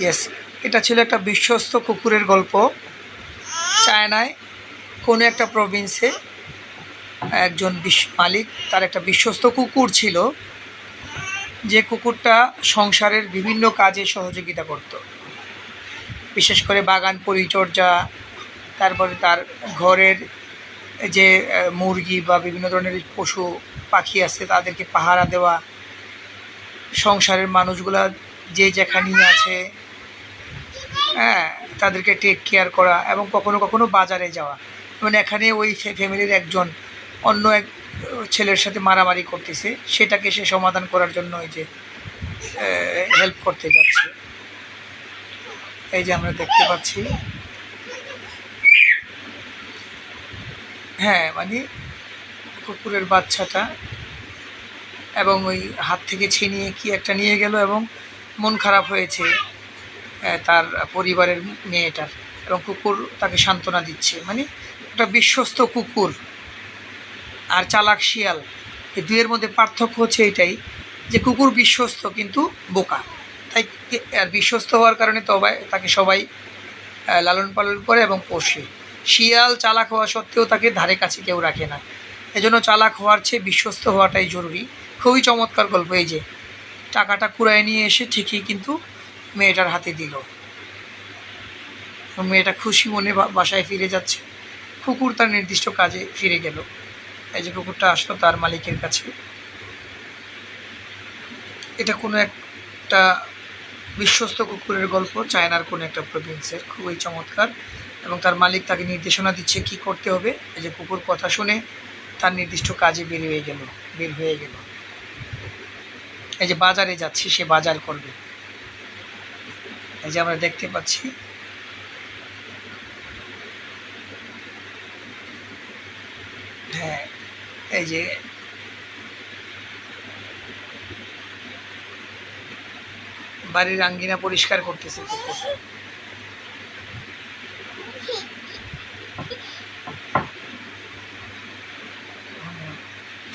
Yes এটা ছিল একটা বিশ্বস্ত কুকুরের গল্প। চায়নায় কোনো একটা প্রভিন্সে একজন বিশ্ব মালিক, তার একটা বিশ্বস্ত কুকুর ছিল। যে কুকুরটা সংসারের বিভিন্ন কাজে সহযোগিতা করত। বিশেষ করে বাগান পরিচর্যা, তারপরে তার ঘরের যে মুরগি বা বিভিন্ন ধরনের পশু, পাখি আছে, তাদেরকে পাহারা দেওয়া, সংসারের মানুষগুলা যে যেখানেই আছে হ্যাঁ তাদেরকে টেক কেয়ার করা এবং কখনো কখনো বাজারে যাওয়া। মানে এখানে ওই ফ্যামিলির একজন অন্য এক ছেলের সাথে মারামারি করতেছে, সেটাকে সে সমাধান করার জন্য ওই যে হেল্প করতে যাচ্ছে। এই যে আমরা দেখতে পাচ্ছি। হ্যাঁ মানে কুকুরের বাচ্চাটা এবং ওই হাত থেকে ছিনিয়ে কি একটা নিয়ে গেল এবং মন খারাপ হয়েছে। তার পরিবারের মেয়েটার এবং কুকুর তাকে সান্ত্বনা দিচ্ছে। মানে একটা বিশ্বস্ত কুকুর আর চালাক শিয়াল। এই দুয়ের মধ্যে পার্থক্য হচ্ছে এটাই যে কুকুর বিশ্বস্ত কিন্তু বোকা। তাই আর বিশ্বস্ত হওয়ার কারণে তবাই তাকে সবাই লালন পালন করে এবং পোষে। শিয়াল চালাক হওয়া সত্ত্বেও তাকে ধারে কাছে কেউ রাখে না। এজন্য চালাক হওয়ার চেয়ে বিশ্বস্ত হওয়াটাই জরুরি। খুবই চমৎকার গল্প এই যে। টাকাটা কুড়ায় নিয়ে এসে ঠিকই কিন্তু মেয়েটার হাতে দিল। মেয়েটা খুশি মনে বাসায় ফিরে যাচ্ছে। কুকুর তার নির্দিষ্ট কাজে ফিরে গেল। এই যে কুকুরটা আসলো তার মালিকের কাছে। এটা কোনো একটা বিশ্বস্ত কুকুরের গল্প, চায়নার কোনো একটা প্রভিন্সের খুবই চমৎকার। এবং তার মালিক তাকে নির্দেশনা দিচ্ছে কি করতে হবে। এই যে কুকুর কথা শুনে তার নির্দিষ্ট কাজে বের হয়ে গেল, বের হয়ে গেল। এই যে বাজারে যাচ্ছি, সে বাজার করবে। এই যে আমরা দেখতে পাচ্ছি। হ্যাঁ এই যে বাড়ির আঙ্গিনা পরিষ্কার করতেছে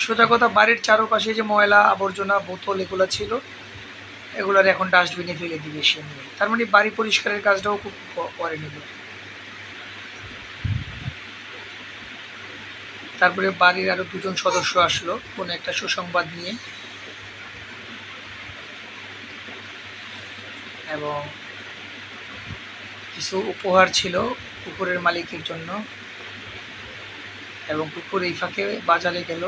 সোজা কথা, বাড়ির চারপাশে যে ময়লা আবর্জনা, বোতল এগুলো ছিল এগুলোর এখন ডাস্টবিনে ফেলে দিবে সে নিয়ে। তার মানে বাড়ি পরিষ্কারের কাজটাও খুব করে নেবে। তারপরে বাড়ির আরও দুজন সদস্য আসলো, কোনো একটা সুসংবাদ নিয়ে। এবং কিছু উপহার ছিল কুকুরের মালিকের জন্য। এবং কুকুর এই ফাঁকে বাজারে গেল।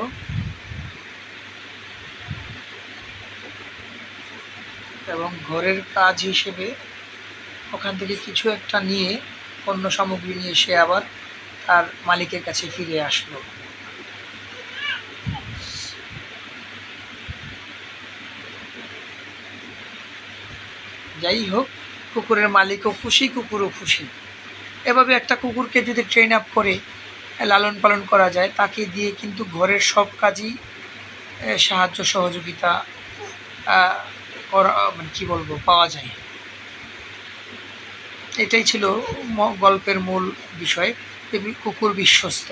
এবং ঘরের কাজ হিসেবে ওখান থেকে কিছু একটা নিয়ে পণ্য সামগ্রী নিয়ে সে আবার তার মালিকের কাছে ফিরে আসলো। যাই হোক, কুকুরের মালিকও খুশি, কুকুরও খুশি। এভাবে একটা কুকুরকে যদি ট্রেন আপ করে, লালন পালন করা যায়, তাকে দিয়ে কিন্তু ঘরের সব কাজই সাহায্য, সহযোগিতা করা মানে কী বলব পাওয়া যায়। এটাই ছিল গল্পের মূল বিষয়। কুকুর বিশ্বস্ত।